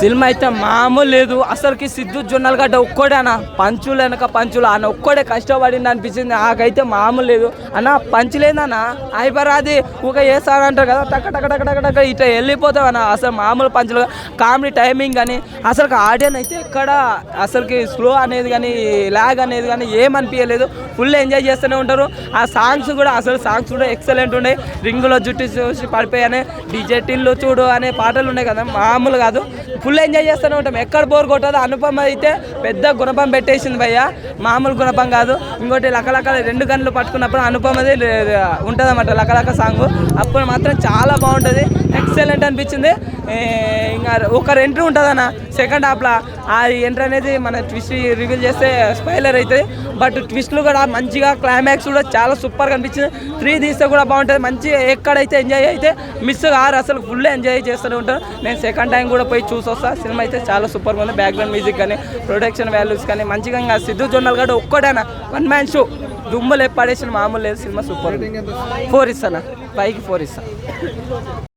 Cinema అయితే మామూలు లేదు. అసలుకి సిద్ధు జొన్నల గడ్డ అన్న. పంచులు వెనక పంచులు. అన్న ఒక్కడే కష్టపడింది అనిపించింది. నాకైతే మామూలు లేదు. అన్న పంచు లేదన్న అయిపోరాది ఒక వేస్తానంటారు కదా. టక్క టక్క టక్క టక్క టక్క ఇట్లా వెళ్ళిపోతావు అన్న. అసలు మామూలు పంచులు కామెడీ టైమింగ్ కానీ అసలు ఆడియన్ అయితే ఎక్కడ అసలుకి స్లో అనేది కానీ లాగ్ అనేది కానీ ఏమనిపించలేదు. ఫుల్ ఎంజాయ్ చేస్తూనే ఉంటారు. ఆ సాంగ్స్ కూడా అసలు సాంగ్స్ కూడా ఎక్సలెంట్ ఉన్నాయి. రింగులో జుట్టు చూసి పడిపోయానే. డిజే టిల్లు చూడు అనే పాటలు ఉన్నాయి కదా మామూలు కాదు. ఫుల్ ఎంజాయ్ చేస్తూనే ఉంటాం. ఎక్కడ బోర్ కొట్టదు. అనుపమ అయితే పెద్ద గుణపం పెట్టేసింది భయ్య. మామూలు గుణపం కాదు. ఇంకోటి లకలకల రెండు గంటలు పట్టుకున్నప్పుడు అనుపమది ఉంటుందన్నమాట లకలక సాంగ్. అప్పుడు మాత్రం చాలా బాగుంటుంది. ఎక్సలెంట్ అనిపించింది. ఇంకా ఒక ఎంట్రీ ఉంటుంది అన్న సెకండ్ హాఫ్లో ఆ ఎంట్రీ అనేది మన ట్విస్ట్ రివీల్ చేస్తే స్పైలర్ అవుతుంది బట్ ట్విస్ట్లు కూడా మంచిగా క్లైమాక్స్ కూడా చాలా సూపర్గా అనిపించింది. త్రీ తీస్తే కూడా బాగుంటుంది. మంచిగా ఎక్కడైతే ఎంజాయ్ అయితే మిస్ కారు అసలు ఫుల్ ఎంజాయ్ చేస్తూనే ఉంటారు. నేను సెకండ్ టైం కూడా పోయి చూసి వస్తాను సినిమా అయితే చాలా సూపర్గా ఉంది. బ్యాక్గ్రౌండ్ మ్యూజిక్ కానీ ప్రొడక్షన్ వాల్యూస్ కానీ మంచిగా ఇంకా సిద్ధు జొన్నలు కూడా ఒక్కడేనా వన్ మ్యాన్ షో దుమ్ములు ఎప్పాడేసిన మామూలు లేదు. సినిమా సూపర్ ఫోర్ ఇస్తానా? పైకి ఫోర్ ఇస్తాను